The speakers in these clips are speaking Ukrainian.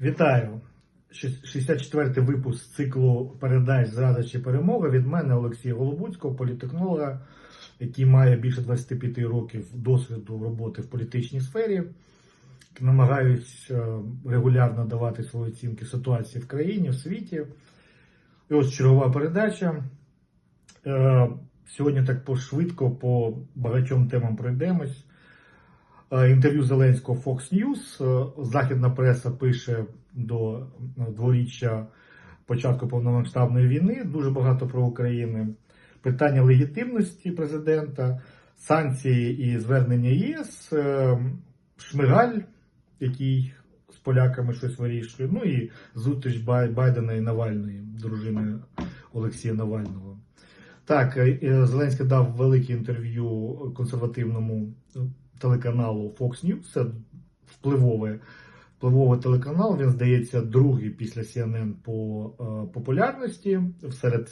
Вітаю! 64-й випуск циклу передач Зрада чи перемога від мене Олексія Голобуцького, політехнолога, який має більше 25 років досвіду роботи в політичній сфері. Намагаюсь е, регулярно давати свої оцінки ситуації в країні, в світі. І ось чергова передача. Е, Сьогодні так пошвидко по багатьом темам пройдемось. Е, Інтерв'ю Зеленського Fox News. Е, Західна преса пише до е, дворіччя початку повномасштабної війни. Дуже багато про Україну. Питання легітимності президента, санкції і звернення ЄС, Шмигаль, який з поляками щось вирішує. Ну і зустріч Бай- Байдена і Навальної, дружини Олексія Навального. Так, Зеленський дав велике інтерв'ю консервативному телеканалу Fox News. Це впливовий, впливовий телеканал. Він здається другий після CNN по е, популярності серед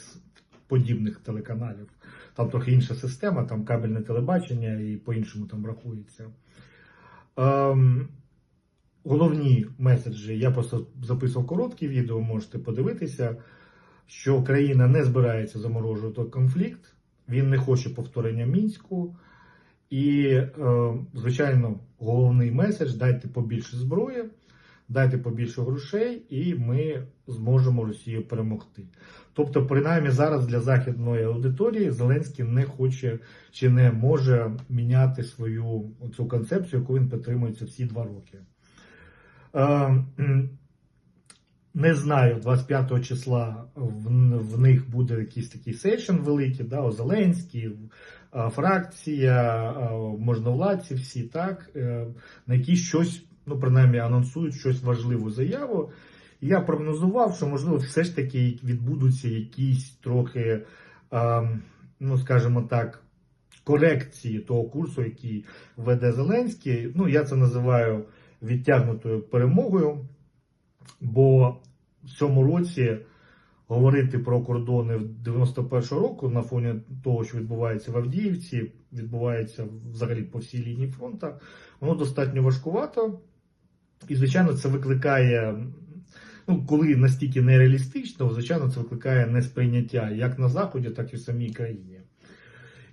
подібних телеканалів. Там трохи інша система, там кабельне телебачення і по-іншому там рахується. Ем, головні меседжі, я просто записував короткі відео, можете подивитися, що країна не збирається заморожувати конфлікт, він не хоче повторення мінську. І, е, звичайно, головний меседж: дайте побільше зброї, дайте побільше грошей, і ми зможемо Росію перемогти. Тобто, принаймні зараз для західної аудиторії Зеленський не хоче чи не може міняти свою цю концепцію, яку він підтримується всі два роки. Е, Не знаю, 25 числа в, в них буде якийсь такий сейшн великий, да, Зеленський, фракція, можновладці, всі так, е, на які щось, ну принаймні, анонсують щось важливу заяву. Я прогнозував, що можливо все ж таки відбудуться якісь трохи, ну скажімо так, корекції того курсу, який веде Зеленський. Ну, я це називаю відтягнутою перемогою, бо в цьому році говорити про кордони 91-го року на фоні того, що відбувається в Авдіївці, відбувається взагалі по всій лінії фронту, воно достатньо важкувато. І, звичайно, це викликає, ну, коли настільки нереалістично, звичайно, це викликає несприйняття як на Заході, так і в самій країні.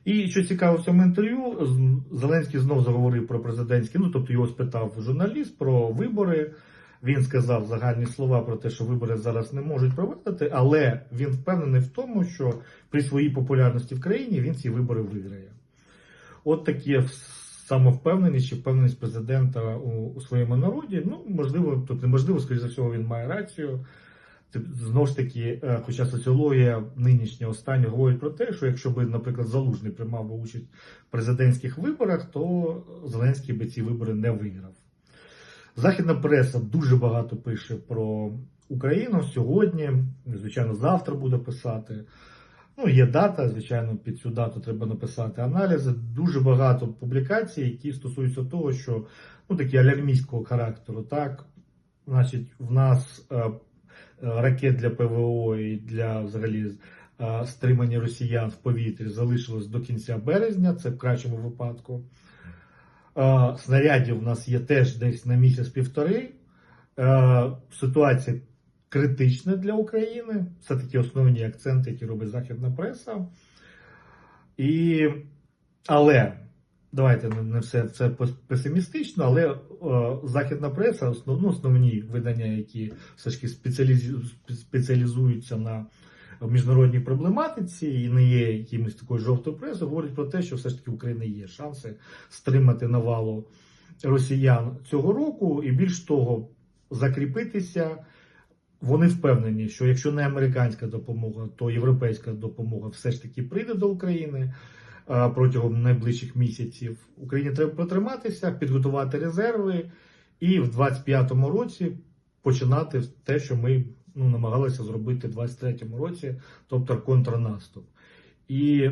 І що цікаво в цьому інтерв'ю, Зеленський знов заговорив про президентські, ну тобто його спитав журналіст про вибори. Він сказав загальні слова про те, що вибори зараз не можуть проводити, але він впевнений в тому, що при своїй популярності в країні він ці вибори виграє. От такі самовпевненість чи впевненість президента у, у своєму народі. Ну, можливо, тут неможливо, скоріш за всього, він має рацію. Знову ж таки, е, хоча соціологія нинішня остання говорить про те, що якщо би, наприклад, Залужний приймав би участь в президентських виборах, то Зеленський би ці вибори не виграв. Західна преса дуже багато пише про Україну сьогодні. Звичайно, завтра буде писати. Ну, є дата, звичайно, під цю дату треба написати аналізи. Дуже багато публікацій, які стосуються того, що ну, такі алярмійського характеру. Так, значить, в нас е, ракет для ПВО і для взагалі е, стримання росіян в повітрі залишилось до кінця березня, це в кращому випадку. Снарядів у нас є теж десь на місяць-півтори. Ситуація критична для України. Це такі основні акценти, які робить західна преса. І, але давайте не все це песимістично, але е, західна преса, основно основні видання, які все ж таки спеціалізуються на міжнародній проблематиці і не є якимось такою жовтою пресою, говорять про те, що все ж таки в України є шанси стримати навалу росіян цього року, і більш того, закріпитися. Вони впевнені, що якщо не американська допомога, то європейська допомога все ж таки прийде до України протягом найближчих місяців. Україні треба протриматися, підготувати резерви і в 25-му році починати те, що ми ну, намагалися зробити в 23-му році, тобто контрнаступ. І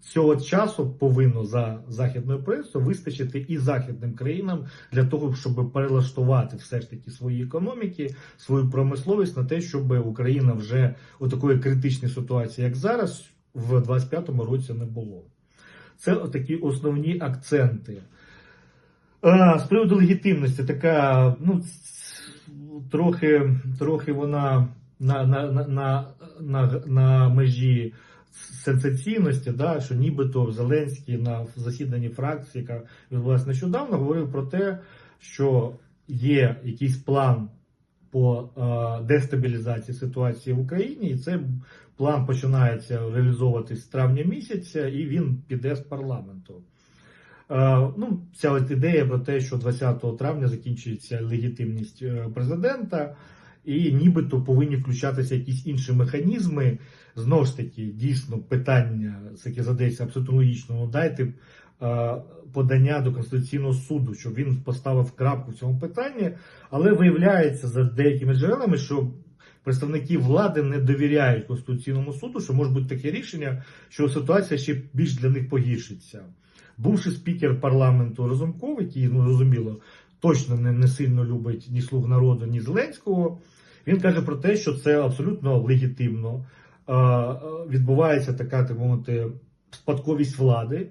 цього часу повинно за західною пресою вистачити і західним країнам для того, щоб перелаштувати все ж таки свої економіки, свою промисловість на те, щоб Україна вже у такої критичної ситуації, як зараз, в 25-му році не було. Це такі основні акценти. Е, З приводу легітимності, така, ну, трохи, трохи вона на, на, на, на, на, межі сенсаційності, да, що нібито Зеленський на засіданні фракції, яка відбулася нещодавно, говорив про те, що є якийсь план по е, дестабілізації ситуації в Україні, і цей план починається реалізовуватись з травня місяця, і він піде з парламенту. Е, ну, ця от ідея про те, що 20 травня закінчується легітимність е, президента, і нібито повинні включатися якісь інші механізми. Знову ж таки, дійсно, питання, яке задається абсолютно логічно, ну дайте е, подання до Конституційного суду, щоб він поставив крапку в цьому питанні, але виявляється за деякими джерелами, що представники влади не довіряють Конституційному суду, що може бути таке рішення, що ситуація ще більш для них погіршиться. Бувший спікер парламенту Разумков, який, ну зрозуміло, точно не, не сильно любить ні слуг народу, ні Зеленського, він каже про те, що це абсолютно легітимно. Відбувається така, так мовити, спадковість влади.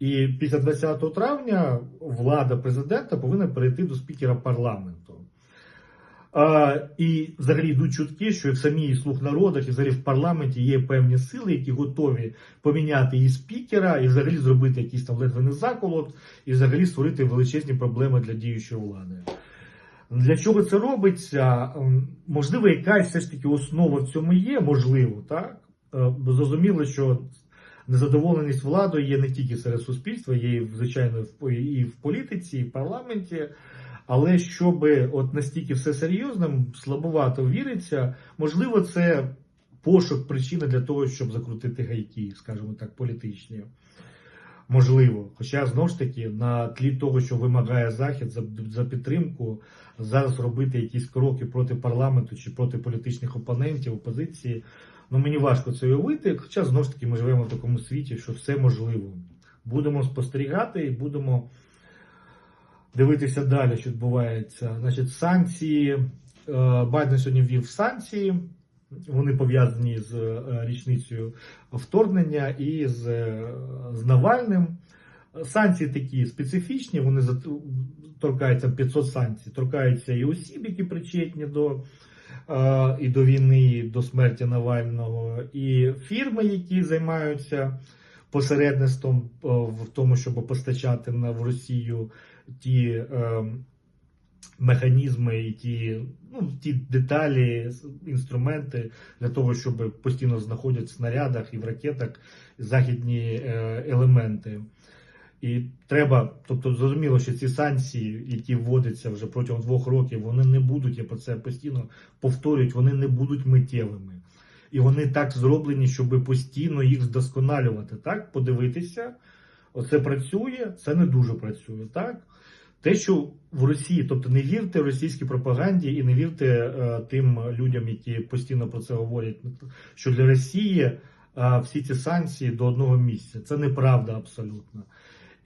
І після 20 травня влада президента повинна перейти до спікера парламенту. А, і взагалі йдуть чутки, що і в самій слуг народах, і взагалі в парламенті є певні сили, які готові поміняти і спікера, і взагалі зробити якийсь там ледве не заколот, і взагалі створити величезні проблеми для діючої влади. Для чого це робиться? Ем, Можливо, якась все ж таки основа в цьому є, можливо, так? Е, зрозуміло, що незадоволеність владою є не тільки серед суспільства, є і, звичайно і в політиці, і в парламенті. Але щоб от настільки все серйозно, слабовато віриться, можливо, це пошук причини для того, щоб закрутити гайки, скажімо так, політичні. Можливо. Хоча знову ж таки на тлі того, що вимагає Захід за, за підтримку, зараз робити якісь кроки проти парламенту чи проти політичних опонентів, опозиції. Ну мені важко це уявити. Хоча знову ж таки ми живемо в такому світі, що все можливо. Будемо спостерігати і будемо дивитися далі, що відбувається. Значить, санкції е, Байден сьогодні ввів санкції. Вони пов'язані з е, річницею вторгнення і з, е, з Навальним. Санкції такі специфічні, вони торкаються 500 санкцій, торкаються і осіб, які причетні до, і до війни, і до смерті Навального, і фірми, які займаються посередництвом в тому, щоб постачати в Росію ті е, механізми і ті, ну, ті деталі, інструменти для того, щоб постійно знаходять в снарядах і в ракетах західні е, елементи. І треба, тобто зрозуміло, що ці санкції, які вводяться вже протягом двох років, вони не будуть, я про це постійно повторюють, вони не будуть миттєвими. І вони так зроблені, щоб постійно їх вдосконалювати. Так, подивитися, оце працює, це не дуже працює. Так? Те, що в Росії, тобто не вірте російській пропаганді і не вірте е, тим людям, які постійно про це говорять, що для Росії е, всі ці санкції до одного місця. Це неправда абсолютно.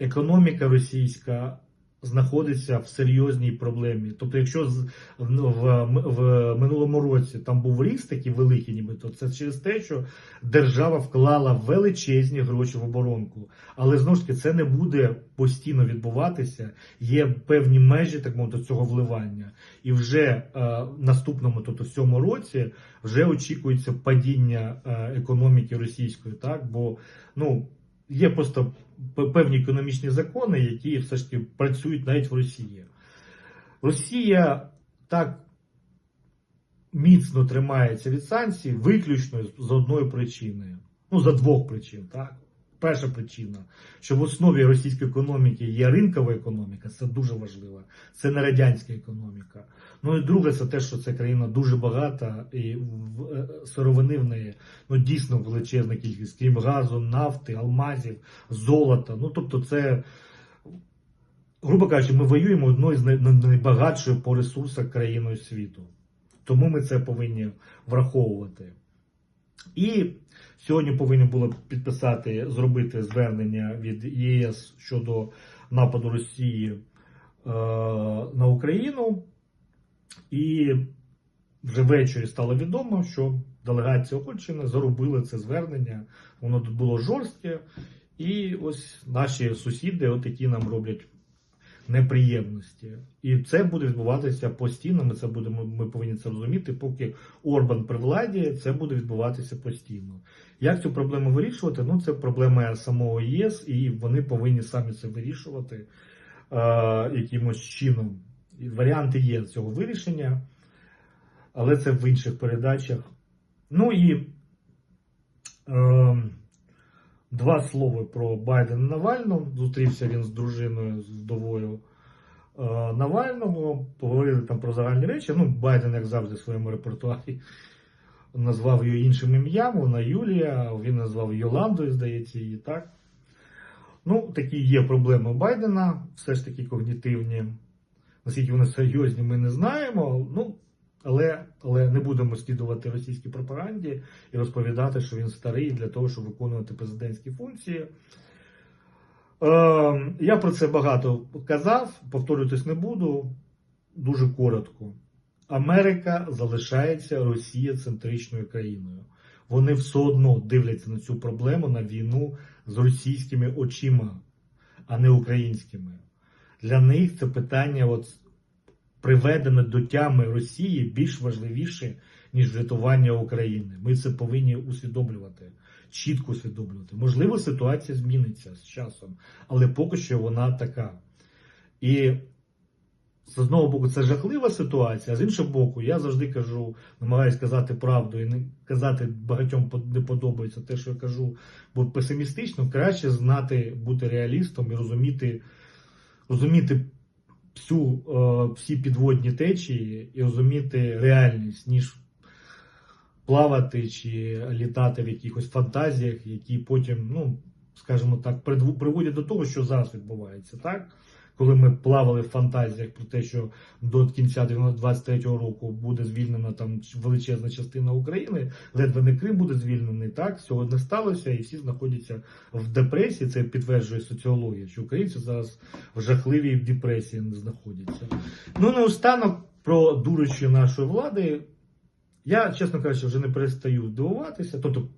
Економіка російська знаходиться в серйозній проблемі. Тобто, якщо в, в, в минулому році там був ріст такий великий, нібито це через те, що держава вклала величезні гроші в оборонку. Але знову ж таки це не буде постійно відбуватися. Є певні межі так мовити, цього вливання. І вже е, наступному, тобто в цьому році, вже очікується падіння е, економіки російської, так бо ну. Є просто певні економічні закони, які все ж таки працюють навіть в Росії. Росія так міцно тримається від санкцій виключно з одної причини. Ну, за двох причин, так. Перша причина, що в основі російської економіки є ринкова економіка, це дуже важливо. Це не радянська економіка. Ну і друге, це те, що це країна дуже багата, і е, сировини в неї ну дійсно величезна кількість, крім газу, нафти, алмазів, золота. Ну тобто, це, грубо кажучи, ми воюємо одною з най- найбагатшою по ресурсах країною світу. Тому ми це повинні враховувати. І сьогодні повинні були підписати, зробити звернення від ЄС щодо нападу Росії е, на Україну. І вже ввечері стало відомо, що делегація Угорщини заробила це звернення. Воно тут було жорстке. І ось наші сусіди, от які нам роблять неприємності. І це буде відбуватися постійно. Ми це будемо. Ми повинні це розуміти. Поки Орбан при владі, це буде відбуватися постійно. Як цю проблему вирішувати? Ну це проблема самого ЄС, і вони повинні самі це вирішувати е, якимось чином. Варіанти є цього вирішення, але це в інших передачах. Ну і е, два слова про Байдена Навального. Зустрівся він з дружиною, з вдовою е, Навального. Поговорили там про загальні речі. Ну, Байден, як завжди, в своєму репертуарі назвав її іншим ім'ям. Вона Юлія, він назвав Йоландою, здається, її так. Ну, такі є проблеми Байдена, все ж таки когнітивні. Наскільки вони серйозні, ми не знаємо. Ну, але, але не будемо слідувати російській пропаганді і розповідати, що він старий для того, щоб виконувати президентські функції. Е, я про це багато казав, повторюватись не буду. Дуже коротко. Америка залишається Росія центричною країною. Вони все одно дивляться на цю проблему, на війну з російськими очима, а не українськими. Для них це питання от, приведене до тями Росії більш важливіше, ніж врятування України. Ми це повинні усвідомлювати, чітко усвідомлювати. Можливо, ситуація зміниться з часом, але поки що вона така. І з одного боку, це жахлива ситуація, а з іншого боку, я завжди кажу, намагаюся казати правду і не казати багатьом не подобається те, що я кажу, бо песимістично краще знати, бути реалістом і розуміти, розуміти всю, е, всі підводні течії і розуміти реальність, ніж плавати чи літати в якихось фантазіях, які потім, ну, скажімо так, приводять до того, що зараз відбувається, так? Коли ми плавали в фантазіях про те, що до кінця 23-го року буде звільнена там величезна частина України, ледве не Крим буде звільнений, так цього не сталося, і всі знаходяться в депресії. Це підтверджує соціологія, що українці зараз в жахливій депресії знаходяться. Ну наостанок про дурощі нашої влади. Я, чесно кажучи, вже не перестаю дивуватися, тобто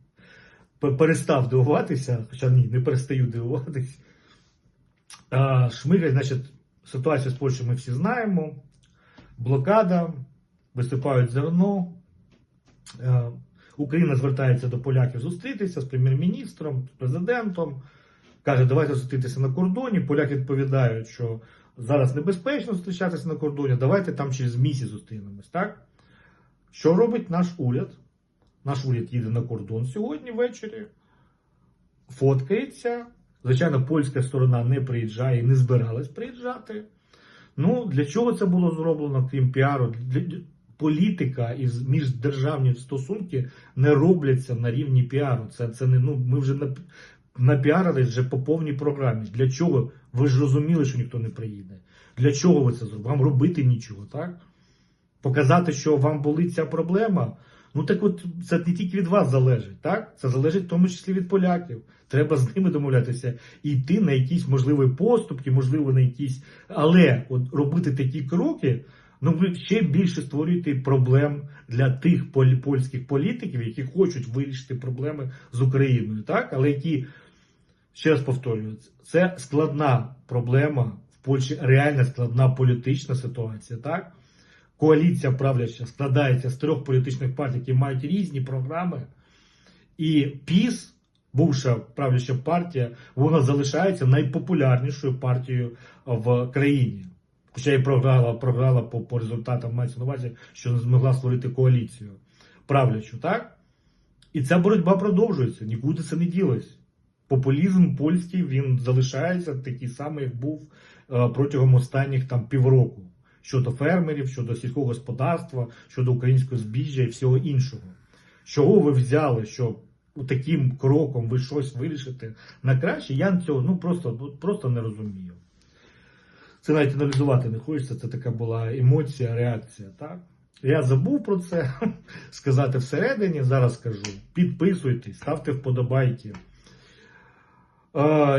перестав дивуватися, хоча ні, не перестаю дивуватися. Шмигаль, значить, ситуацію з Польщею ми всі знаємо. Блокада, висипають зерно. Україна звертається до поляків зустрітися з прем'єр-міністром, з президентом. Каже, давайте зустрітися на кордоні. Поляки відповідають, що зараз небезпечно зустрічатися на кордоні, давайте там через місяць зустрінемось. Так? Що робить наш уряд? Наш уряд їде на кордон сьогодні ввечері, фоткається. Звичайно, польська сторона не приїжджає і не збиралась приїжджати. Ну, для чого це було зроблено, крім піару? Політика і міждержавні стосунки не робляться на рівні піару. Це, це не, ну, ми вже на, напіарились вже по повній програмі. Для чого? Ви ж розуміли, що ніхто не приїде. Для чого ви це зробили? Вам робити нічого, так? Показати, що вам болить ця проблема. Ну так от це не тільки від вас залежить, так? Це залежить в тому числі від поляків. Треба з ними домовлятися і йти на якісь можливі поступки, можливо, на якісь. Але от робити такі кроки, ну ви ще більше створюєте проблем для тих поль- польських політиків, які хочуть вирішити проблеми з Україною, так? Але які, ще раз повторюю, це складна проблема в Польщі, реально складна політична ситуація, так? Коаліція правляча складається з трьох політичних партій, які мають різні програми, і ПІС, бувша правляча партія, вона залишається найпопулярнішою партією в країні. Хоча і програла, програла по, по результатам мається на увазі, що не змогла створити коаліцію правлячу, так? І ця боротьба продовжується, нікуди це не ділось. Популізм польський він залишається такий самий, як був е, протягом останніх там півроку щодо фермерів, щодо сільського господарства, щодо українського збіжжя і всього іншого. Чого ви взяли, що таким кроком ви щось вирішите на краще, я цього ну, просто, ну, просто не розумію. Це навіть аналізувати не хочеться, це така була емоція, реакція. Так? Я забув про це сказати всередині, зараз скажу. Підписуйтесь, ставте вподобайки.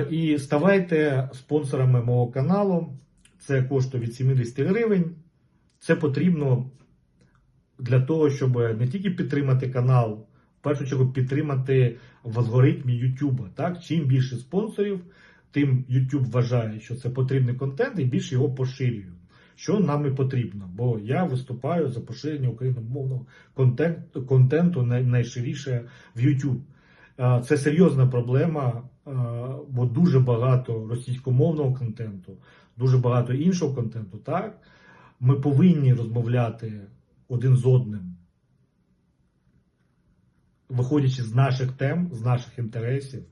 І ставайте спонсорами мого каналу. Це коштує від 70 гривень. Це потрібно для того, щоб не тільки підтримати канал, в першу чергу підтримати в алгоритмі YouTube. Так? Чим більше спонсорів, тим YouTube вважає, що це потрібний контент, і більше його поширює. Що нам і потрібно, бо я виступаю за поширення україномовного контент, контенту найширіше в YouTube. Це серйозна проблема, бо дуже багато російськомовного контенту, дуже багато іншого контенту. Так, ми повинні розмовляти один з одним, виходячи з наших тем, з наших інтересів,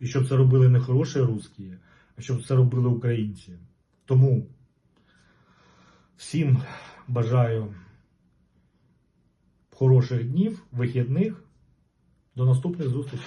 і щоб це робили не хороші русські, а щоб це робили українці. Тому всім бажаю хороших днів, вихідних. До наступних зустрічей.